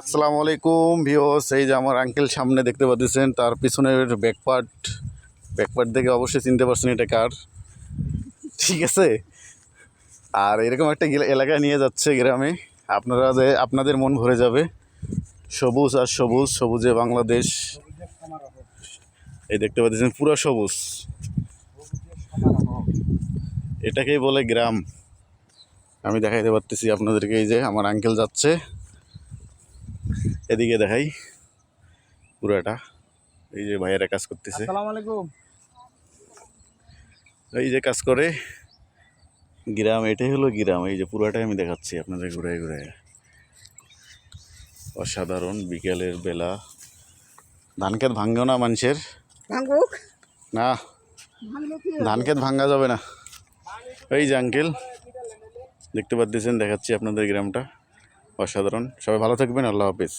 আসসালামু আলাইকুম ভিওস এই যে আমার আঙ্কেল সামনে দেখতে পাচ্ছেন, তার পিছনের ব্যাকপার্ট ব্যাকপার্ট দেখে অবশ্যই চিনতে পারছেন এটা কার। ঠিক আছে? আর এরকম একটা এলাকায় নিয়ে যাচ্ছে গ্রামে, আপনারা যে আপনাদের মন ভরে যাবে। সবুজ আর সবুজ, সবুজে বাংলাদেশ। এই দেখতে পাচ্ছেন, পুরো সবুজ। এটাকেই বলে গ্রাম। আমি দেখাইতে পারতেছি আপনাদেরকে, এই যে আমার আঙ্কেল যাচ্ছে। এদিকে দেখাই পুরাটা। এই যে ভাইয়েরা কাজ করতেছে। এই যে কাজ করে গ্রাম এটাই হলো গ্রাম। এই যে পুরাটাই আমি দেখাচ্ছি আপনাদের ঘুরে ঘুরে অসাধারণ বিকেলের বেলা। ধান ক্ষেত ভাঙ্গো না মানুষের? না। ধান ক্ষেত ভাঙ্গা যাবে না। এই যে আঙ্কেল দেখতে পাচ্ছেন দেখাচ্ছি আপনাদের গ্রামটা। অসাধারণ। সবাই ভালো থাকবেন আল্লাহ হাফিজ।